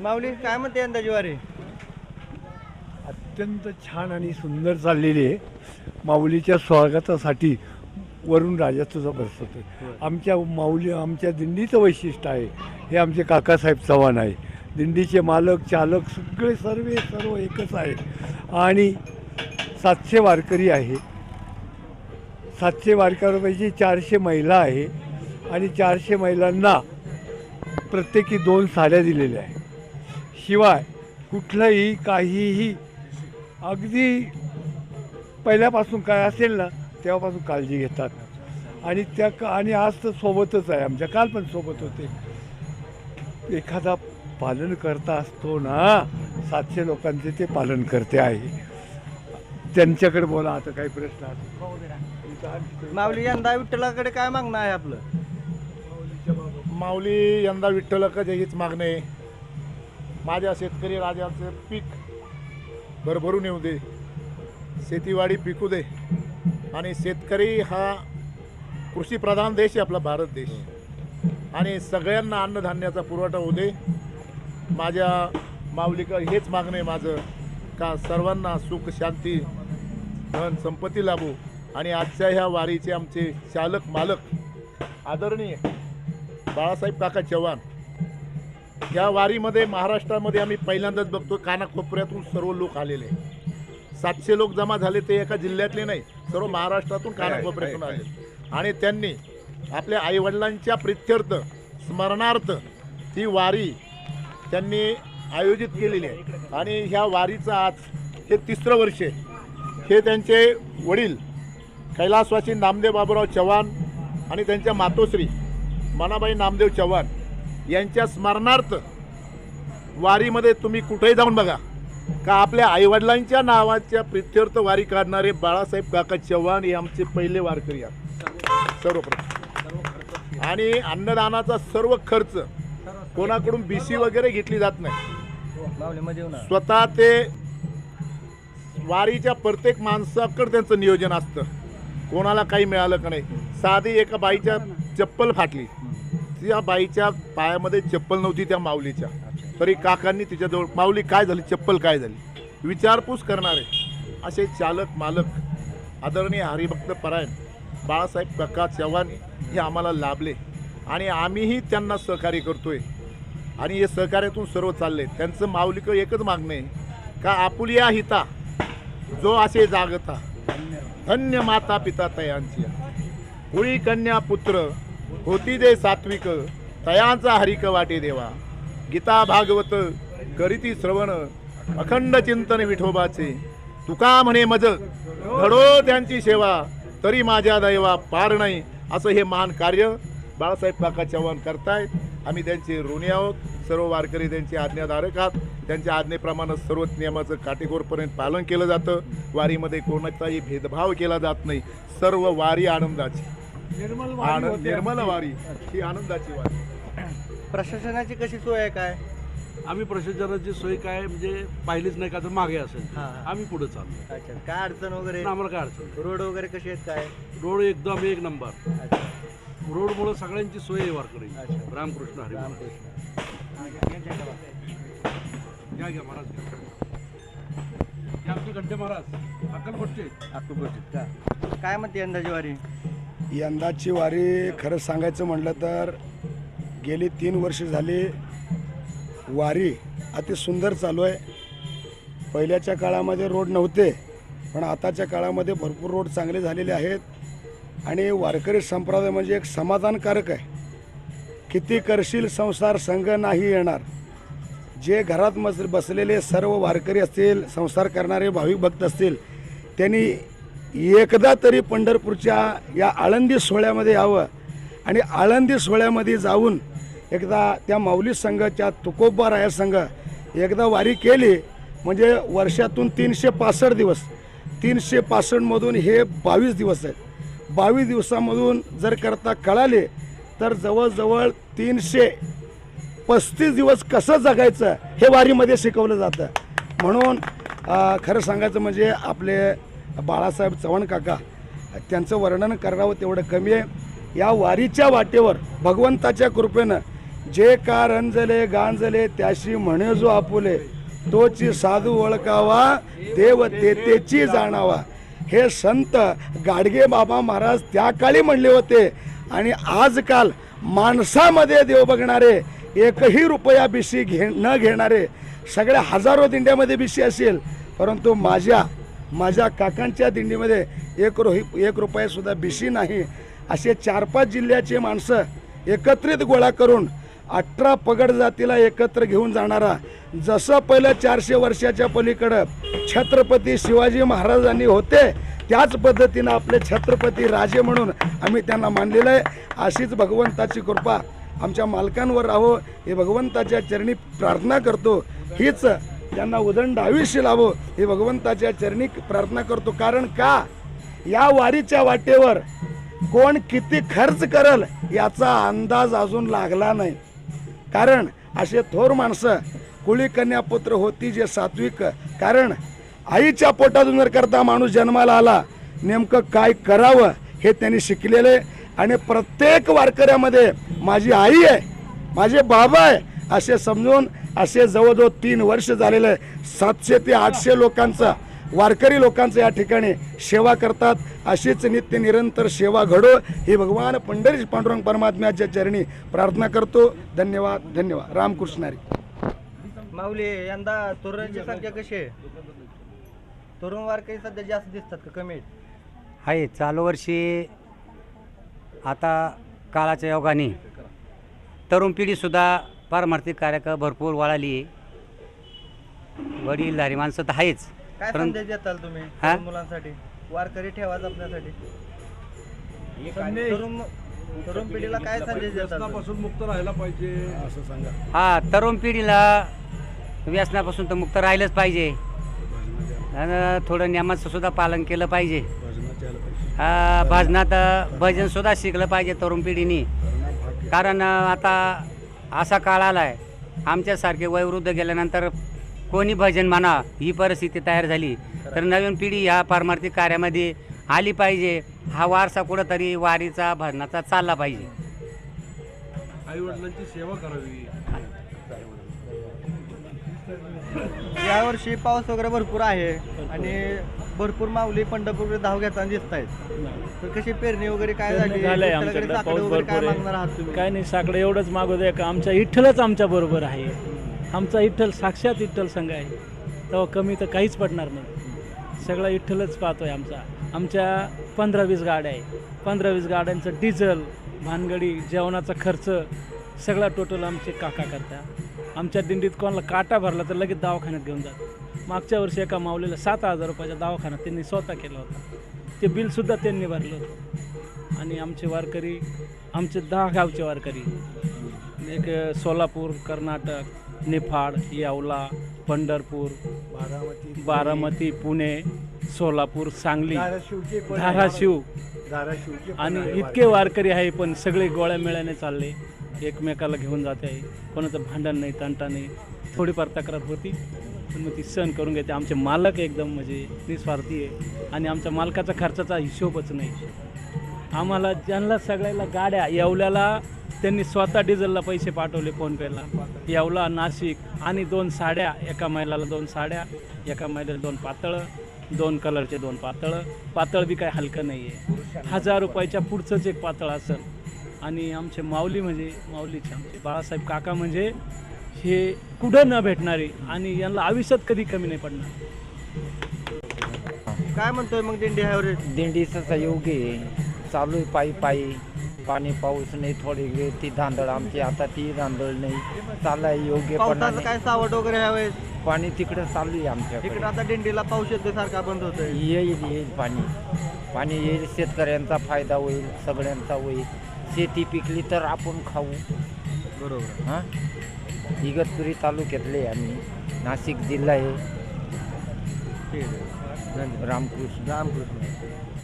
माऊली काय म्हणते यंदा ज्वारी अत्यंत छान आणि सुंदर चाललेली आहे. माऊलीच्या स्वागतासाठी वरून राजाचं बसत आमच्या माऊली आमच्या दिंडीचं वैशिष्ट्य आहे. हे आमचे काकासाहेब चव्हाण आहे. दिंडीचे मालक चालक सगळे सर्व सर्व एकच आहे. आणि सातशे वारकरी आहे. सातशे वारकऱ्यापैकी चारशे महिला आहे. आणि चारशे महिलांना प्रत्येकी दोन साड्या दिलेल्या आहे शिवाय कुठलंही काहीही अगदी पहिल्यापासून काय असेल ना तेव्हापासून काळजी घेतात. आणि त्या का आणि आज तर सोबतच आहे आमच्या काल पण सोबत होते. एखादा पालन करता असतो ना सातशे लोकांचे ते पालन करते आहे त्यांच्याकडे बोला आता काही प्रश्न असतील माऊली यंदा विठ्ठलाकडे काय मागणं आहे आपलं? माऊली यंदा विठ्ठलाकडे हीच मागणे माझ्या शेतकरी राजाचं पीक भरभरून येऊ दे. शेतीवाडी पिकू दे. आणि शेतकरी हा कृषीप्रधान देश आहे आपला भारत देश. आणि सगळ्यांना अन्नधान्याचा पुरवठा होऊ दे. माझ्या माऊलीकडं हेच मागणं आहे माझं का सर्वांना सुख शांती धन संपत्ती लाभू. आणि आजच्या ह्या वारीचे आमचे चालक मालक आदरणीय बाळासाहेब काका चव्हाण या वारीमध्ये महाराष्ट्रामध्ये आम्ही पहिल्यांदाच बघतो कानाकोपऱ्यातून सर्व लोक आलेले सातशे लोक जमा झाले ते एका जिल्ह्यातले नाही सर्व महाराष्ट्रातून कानाकोपऱ्यातून आले आणि त्यांनी आपल्या आईवडिलांच्या प्रित्यर्थ स्मरणार्थ ती वारी त्यांनी आयोजित केलेली आहे. आणि ह्या वारीचं आज हे तिसरं वर्ष आहे. हे त्यांचे वडील कैलासवासी नामदेव बाबूराव चव्हाण आणि त्यांच्या मातोश्री मनाबाई नामदेव चव्हाण यांच्या स्मरणार्थ वारीमध्ये तुम्ही कुठेही जाऊन बघा. का आपल्या आईवडिलांच्या नावाच्या प्रित्यर्थ वारी काढणारे बाळासाहेब काका चव्हाण हे आमचे पहिले वारकरी आहेत. सर्वप्रथम. आणि अन्नदानाचा सर्व खर्च कोणाकडून बीसी वगैरे घेतली जात नाही. स्वतः ते वारीच्या प्रत्येक माणसाकडे त्यांचं नियोजन असतं. कोणाला काही मिळालं का नाही. साधी एका बाईच्या चप्पल फाटली. त्या बाईच्या पायामध्ये चप्पल नव्हती त्या माऊलीच्या. तरी काकांनी तिच्याजवळ माऊली काय झाली? चप्पल काय झाली? विचारपूस करणारे. असे चालक मालक आदरणीय हरिभक्त परायण बाळासाहेब प्रकाश चव्हाण हे आम्हाला लाभले. आणि आम्हीही त्यांना सहकार्य करतो आहे आणि हे सहकार्यातून सर्व चालले. त्यांचं माऊलिक एकच मागणं आहे का आपुलिया हिता जो असे जागता. धन्य माता पिता तयांची होळी कन्या पुत्र होती दे सात्विक तयांचा हरिक वाटे देवा. गीता भागवत करीती श्रवण अखंड चिंतन विठोबाचे. तुका म्हणे मज घडो त्यांची सेवा तरी माझ्या दैवा पार नाही. असं हे महान कार्य बाळासाहेब काका चव्हाण करतायत. आम्ही त्यांचे ऋणी आहोत. सर्व वारकरी त्यांचे आज्ञाधारक आहात. त्यांच्या आज्ञेप्रमाणे सर्व नियमाचं काटेकोरपर्यंत पालन केलं जातं. वारीमध्ये कोणाचाही भेदभाव केला जात नाही. सर्व वारी आनंदाची. आनंद निर्मल वारी ही आनंदाची वारी. प्रशासनाची कशी सोय आहे काय? आम्ही प्रशासनाची सोय काय म्हणजे पाहिलीच नाही का तर मागे असेल. हा, हा. आम्ही पुढे चाललो. अच्छा काय अडचण वगैरे? आम्हाला काय अडचण रोड वगैरे कसे आहेत काय. रोड एकदम एक नंबर. अच्छा. रोडमुळे सगळ्यांची सोय आहे वारकरी. अच्छा. रामकृष्ण हरी रामकृष्ण. घ्या घ्या महाराज घ्या. हे आमचे गड्डे महाराज. अक्कलकोटचे अक्कलकोट का? काय म्हणते यंदा ज्वारी यंदाची वारी खरं सांगायचं म्हटलं तर गेली तीन वर्ष झाली वारी अति सुंदर चालू आहे. पहिल्याच्या काळामध्ये रोड नव्हते पण आताच्या काळामध्ये भरपूर रोड चांगले झालेले आहेत. आणि वारकरी संप्रदाय म्हणजे एक समाधानकारक आहे. किती करशील संसार संघ नाही येणार. जे घरात मस बसलेले सर्व वारकरी असतील संसार करणारे भाविक भक्त असतील त्यांनी एकदा तरी पंढरपूरच्या या आळंदी सोहळ्यामध्ये यावं आणि आळंदी सोहळ्यामध्ये जाऊन एकदा त्या माऊली संघाच्या तुकोबा राया संघ एकदा वारी केली म्हणजे वर्षातून तीनशे पासष्ट दिवस तीनशे पासष्टमधून हे बावीस दिवस आहेत. बावीस दिवसामधून जर करता कळाले तर जवळजवळ तीनशे पस्तीस दिवस कसं जगायचं हे वारीमध्ये शिकवलं जातं. म्हणून खरं सांगायचं म्हणजे आपले बाळासाहेब चव्हाण काका त्यांचं वर्णन करावं तेवढं कमी आहे. या वारीच्या वाटेवर भगवंताच्या कृपेनं जे का रंजले गांजले त्याशी म्हणे जो आपुले तोची साधू ओळखावा देव तेतेची जाणावा. हे संत गाडगे बाबा महाराज त्या काळी म्हणले होते. आणि आजकाल माणसामध्ये देव बघणारे एकही रुपया बिशी घे न घेणारे सगळ्या हजारो दिंड्यामध्ये बिशी असेल. परंतु माझ्या माझ्या काकांच्या दिंडीमध्ये एक रोही एक रुपयासुद्धा बिशी नाही. असे चार पाच जिल्ह्याचे माणसं एकत्रित गोळा करून अठरा पगड जातीला एकत्र घेऊन जाणारा जसं पहिलं चारशे वर्षाच्या पलीकडं छत्रपती शिवाजी महाराजांनी होते त्याच पद्धतीनं आपले छत्रपती राजे म्हणून आम्ही त्यांना मानलेलं आहे. अशीच भगवंताची कृपा आमच्या मालकांवर राहो. हे भगवंताच्या चरणी प्रार्थना करतो. हीच त्यांना उदंड आयुष्य लावो हे भगवंताच्या चरणी प्रार्थना करतो. कारण का? या वारीच्या वाटेवर कोण किती खर्च करल याचा अंदाज अजून लागला नाही. कारण असे थोर माणसं कुळी कन्यापुत्र होती जे सात्विक कारण आईच्या पोटातून जर करता माणूस जन्माला आला नेमकं काय करावं हे त्यांनी शिकलेलं आहे आणि प्रत्येक वारकऱ्यामध्ये माझी आई आहे माझे बाबा आहे असे समजून असे जवळजवळ तीन वर्ष झालेलं आहे. सातशे ते आठशे लोकांचा वारकरी लोकांचं या ठिकाणी सेवा करतात. अशीच नित्य निरंतर सेवा घडो. ही भगवान पंढरीश पांडुरंग परमात्म्याच्या चरणी प्रार्थना करतो. धन्यवाद धन्यवाद. रामकृष्णारी माऊली यंदा तरुणांची संख्या कशी आहे? तरुण वारकरी सध्या जास्त दिसतात का? कमी आहे चालू वर्षी आता काळाच्या योगाने तरुण पिढीसुद्धा पारमार्थिक कार्य भरपूर वळाली. आहे वडीलधारी माणसं तर आहेच. काय परंतु- संदेश देताल तुम्ही हा? तरुण मुलांसाठी? वारकरी ठेवा जपण्यासाठी. तरुण तरुण पिढीला काय संदेश देताल तुम्ही? व्यसनापासून मुक्त राहायला पाहिजे. असं सांगा. हा तरुण पिढीला व्यसनापासून तर मुक्त राहिलंच पाहिजे. आणि थोडं नियमाचं सुद्धा पालन केलं पाहिजे. हा, भजनात भजन सुद्धा शिकलं पाहिजे तरुण पिढीने. कारण आता असा काळ आला आहे आमच्यासारखे वयोवृद्ध गेल्यानंतर कोणी भजन म्हणा ही परिस्थिती तयार झाली. तर नवीन पिढी ह्या पारमार्थिक कार्यामध्ये आली पाहिजे. हा वारसा कुठंतरी वारीचा भजनाचा चालला पाहिजे. आई वडिलांची सेवा करावी. यावर्षी पाऊस वगैरे भरपूर आहे आणि भरपूर माऊली पंढरपूर धाव घेताना दिसत आहेत तर कशी पेरणी वगैरे काय झाली? झालंय शेतकऱ्याकडे आमच्याकडे. साकडं पाऊस वगैरे काय भरपूर मागणार आहात आहे तुम्ही? काय नाही साकडं एवढंच मागवत आहे. का आमचा विठ्ठलच आमच्या बरोबर आहे. आमचा विठ्ठल साक्षात विठ्ठल संघ आहे. तेव्हा कमी तर काहीच पडणार नाही. सगळा विठ्ठलच पाहतोय आमचा. आमच्या पंधरा वीस गाड्या आहे. पंधरा वीस गाड्यांचं डिझेल भानगडी जेवणाचा खर्च सगळा टोटल आमचे काका करतात आमच्या दिंडीत कोणाला काटा भरला तर लगेच दवाखान्यात घेऊन जातात. मागच्या वर्षी एका माऊलीला सात हजार रुपयाचा दवाखाना त्यांनी स्वतः केला होता. ते बिलसुद्धा त्यांनी भरलं होतं. आणि आमचे वारकरी आमचे दहा गावचे वारकरी एक सोलापूर कर्नाटक निफाड येवला पंढरपूर बारामती बारामती पुणे सोलापूर सांगली धाराशिव. धाराशिवचे पण आणि इतके वारकरी. आहे पण सगळे गोळ्या मिळाने चालले. एकमेकाला घेऊन जाते. आहे कोणाचं भांडण नाही तंटा नाही. थोडीफार तक्रार होती. पण मग ती सहन करून घेते. आमचे मालक एकदम म्हणजे निस्वार्थी आहे. आणि आमच्या मालकाचा खर्चाचा हिशोबच नाही. आम्हाला ज्यांना सगळ्याला गाड्या येवल्याला त्यांनी स्वतः डिझेलला पैसे पाठवले फोनपेला येवला नाशिक आणि दोन साड्या एका महिलाला दोन साड्या एका महिलेला दोन पातळं दोन कलरचे दोन पातळं. पातळ बी काय हलकं नाही आहे हजार रुपयाच्या पुढचंच एक पातळ असेल. आणि आमचे माऊली म्हणजे माऊलीचे आमचे बाळासाहेब काका म्हणजे हे कुठं न भेटणारे आणि यांना आयुष्यात कधी कमी नाही पडणार. काय म्हणतोय मग दिंडी ह्यावर दिंडीचं सहयोग आहे. चालू आहे पायी पायी. पाणी पाऊस नाही थोडी वेळ ती धांदळ आमची. आता ती धांदळ नाही. चालाय योग्य पावसाचं काय सावट वगैरे ह्यावेळेस पाणी तिकडं चालू आहे इकडे आमच्याकडे आता दिंडीला पाऊस येतोय सारखा बंद होतोय. येईल येईल पाणी. पाणी येईल शेतकऱ्यांचा फायदा होईल सगळ्यांचा होईल. शेती पिकली तर आपण खाऊ. बरोबर. हां? इगतपुरी तालुक्यातले आम्ही. नाशिक जिल्हा आहे. रामकृष्ण. रामकृष्ण.